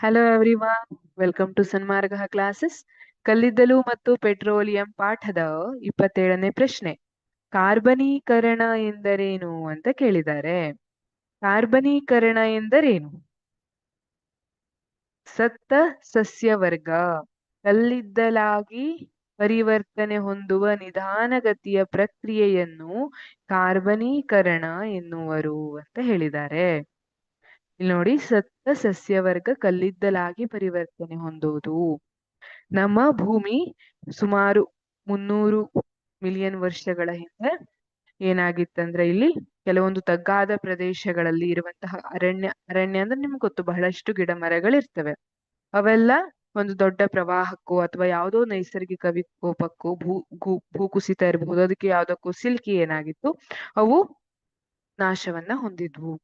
Hello everyone welcome to Sanmarga classes ಕಲ್ಲಿದ್ದಲು ಮತ್ತು petroleum ಪಾಠದ ಇಪ್ಪತ್ತೇಳನೇ ಪ್ರಶ್ನೆ. ಕಾರ್ಬನೀಕರಣ ಎಂದರೇನು ಅಂತ ಕೇಳಿದ್ದಾರೆ. ಕಾರ್ಬನೀಕರಣ ಎಂದರೇನು? ಸತ್ತ ಸಸ್ಯವರ್ಗ. ಕಲ್ಲಿದ್ದಲಾಗಿ ಪರಿವರ್ತನೆ ಹೊಂದುವ ನಿಧಾನಗತಿಯ ಪ್ರಕ್ರಿಯೆಯನ್ನು ಕಾರ್ಬನೀಕರಣ ಎನ್ನುವರು ಅಂತ ಹೇಳಿದ್ದಾರೆ. ಇಲ್ಲಿ ನೋಡಿ, ಸತ್ತ ಸಸ್ಯವರ್ಗ ಕಲ್ಲಿದ್ದಲಾಗಿ ಪರಿವರ್ತನೆ ಹೊಂದುವುದು. ನಮ್ಮ ಭೂಮಿ ಸುಮಾರು ಮುನ್ನೂರು ಮಿಲಿಯನ್ ವರ್ಷಗಳ ಹಿಂದೆ ಏನಾಗಿತ್ತಂದ್ರೆ, ಇಲ್ಲಿ ಕೆಲವೊಂದು ತಗ್ಗಾದ ಪ್ರದೇಶಗಳಲ್ಲಿ ಇರುವಂತಹ ಅರಣ್ಯ ಅರಣ್ಯ ಅಂದ್ರೆ ನಿಮ್ಗೆ ಗೊತ್ತು, ಬಹಳಷ್ಟು ಗಿಡ ಮರಗಳಿರ್ತವೆ. ಅವೆಲ್ಲ ಒಂದು ದೊಡ್ಡ ಪ್ರವಾಹಕ್ಕೂ ಅಥವಾ ಯಾವುದೋ ನೈಸರ್ಗಿಕ ವಿಕೋಪಕ್ಕೂ ಭೂ ಭೂಕುಸಿತ ಇರಬಹುದು, ಅದಕ್ಕೆ ಯಾವ್ದಕ್ಕೂ ಸಿಲ್ಕಿ ಏನಾಗಿತ್ತು, ಅವು ನಾಶವನ್ನ ಹೊಂದಿದ್ವು.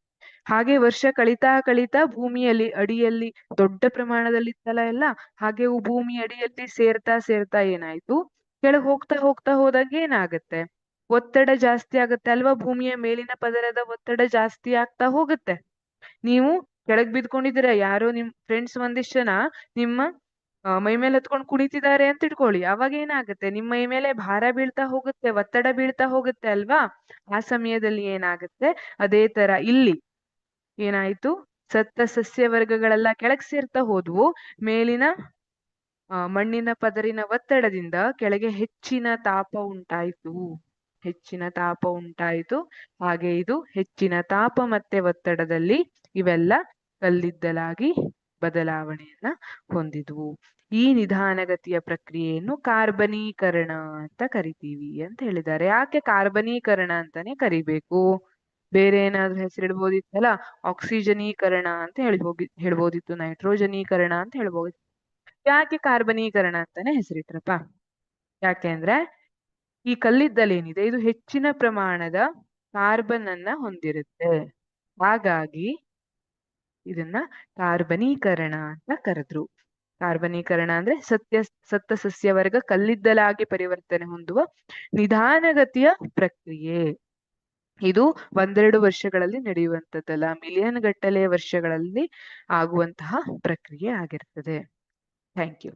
ಹಾಗೆ ವರ್ಷ ಕಳಿತಾ ಕಳಿತಾ ಭೂಮಿಯಲ್ಲಿ, ಅಡಿಯಲ್ಲಿ, ದೊಡ್ಡ ಪ್ರಮಾಣದಲ್ಲಿ ಇತ್ತಲ್ಲ ಎಲ್ಲ, ಹಾಗೆ ಭೂಮಿ ಅಡಿಯಲ್ಲಿ ಸೇರ್ತಾ ಸೇರ್ತಾ ಏನಾಯ್ತು? ಕೆಳಗೆ ಹೋಗ್ತಾ ಹೋಗ್ತಾ ಹೋದಾಗ ಏನಾಗತ್ತೆ? ಒತ್ತಡ ಜಾಸ್ತಿ ಆಗತ್ತೆ ಅಲ್ವಾ? ಭೂಮಿಯ ಮೇಲಿನ ಪದರದ ಒತ್ತಡ ಜಾಸ್ತಿ ಆಗ್ತಾ ಹೋಗುತ್ತೆ. ನೀವು ಕೆಳಗ್ ಬಿದ್ಕೊಂಡಿದ್ದೀರ? ಯಾರೋ ನಿಮ್ ಫ್ರೆಂಡ್ಸ್ ಒಂದಿಷ್ಟು ಜನ ನಿಮ್ಮ ಮೈ ಮೇಲೆ ಹತ್ಕೊಂಡು ಕುಣಿತಿದ್ದಾರೆ ಅಂತ ಇಟ್ಕೊಳ್ಳಿ. ಅವಾಗ ಏನಾಗುತ್ತೆ? ನಿಮ್ಮ ಮೈ ಮೇಲೆ ಭಾರ ಬೀಳ್ತಾ ಹೋಗುತ್ತೆ, ಒತ್ತಡ ಬೀಳ್ತಾ ಹೋಗುತ್ತೆ ಅಲ್ವಾ? ಆ ಸಮಯದಲ್ಲಿ ಏನಾಗುತ್ತೆ? ಅದೇ ತರ ಇಲ್ಲಿ. ಏನಾಯ್ತು? ಸತ್ತ ಸಸ್ಯ ವರ್ಗಗಳೆಲ್ಲ ಕೆಳಗ್ ಸೇರ್ತಾ ಹೋದ್ವು. ಮೇಲಿನ ಮಣ್ಣಿನ ಪದರಿನ ಒತ್ತಡದಿಂದ ಕೆಳಗೆ ಹೆಚ್ಚಿನ ತಾಪ ಉಂಟಾಯಿತು. ಹೆಚ್ಚಿನ ತಾಪ ಉಂಟಾಯಿತು. ಹಾಗೆ ಇದು ಹೆಚ್ಚಿನ ತಾಪ ಮತ್ತೆ ಒತ್ತಡದಲ್ಲಿ ಇವೆಲ್ಲ ಕಲ್ಲಿದ್ದಲಾಗಿ ಬದಲಾವಣೆಯನ್ನ ಹೊಂದಿದ್ವು. ಈ ನಿಧಾನಗತಿಯ ಪ್ರಕ್ರಿಯೆಯನ್ನು ಕಾರ್ಬನೀಕರಣ ಅಂತ ಕರಿತೀವಿ ಅಂತ ಹೇಳಿದ್ದಾರೆ. ಯಾಕೆ ಕಾರ್ಬನೀಕರಣ ಅಂತಾನೆ ಕರಿಬೇಕು? ಬೇರೆ ಏನಾದ್ರೂ ಹೆಸರಿಡ್ಬೋದಿತ್ತಲ್ಲ? ಆಕ್ಸಿಜನೀಕರಣ ಅಂತ ಹೇಳಿ ಹೋಗಿ, ಹೇಳ್ಬೋದಿತ್ತು ನೈಟ್ರೋಜನೀಕರಣ ಅಂತ ಹೇಳ್ಬೋದಿತ್ತು. ಯಾಕೆ ಕಾರ್ಬನೀಕರಣ ಅಂತಾನೆ ಹೆಸರಿಟ್ರಪ್ಪ? ಯಾಕೆ ಅಂದ್ರೆ ಈ ಕಲ್ಲಿದ್ದಲೇನಿದೆ, ಇದು ಹೆಚ್ಚಿನ ಪ್ರಮಾಣದ ಕಾರ್ಬನ್ ಅನ್ನ ಹೊಂದಿರುತ್ತೆ. ಹಾಗಾಗಿ ಇದನ್ನ ಕಾರ್ಬನೀಕರಣ ಅಂತ ಕರೆದ್ರು. ಕಾರ್ಬನೀಕರಣ ಅಂದ್ರೆ ಸತ್ಯ, ಸತ್ತ ಸಸ್ಯವರ್ಗ ಕಲ್ಲಿದ್ದಲಾಗಿ ಪರಿವರ್ತನೆ ಹೊಂದುವ ನಿಧಾನಗತಿಯ ಪ್ರಕ್ರಿಯೆ. ಇದು ಒಂದೆರಡು ವರ್ಷಗಳಲ್ಲಿ ನಡೆಯುವಂತದ್ದಲ್ಲ ಮಿಲಿಯನ್ ಗಟ್ಟಲೆ ವರ್ಷಗಳಲ್ಲಿ ಆಗುವಂತಹ ಪ್ರಕ್ರಿಯೆ ಆಗಿರ್ತದೆ. Thank you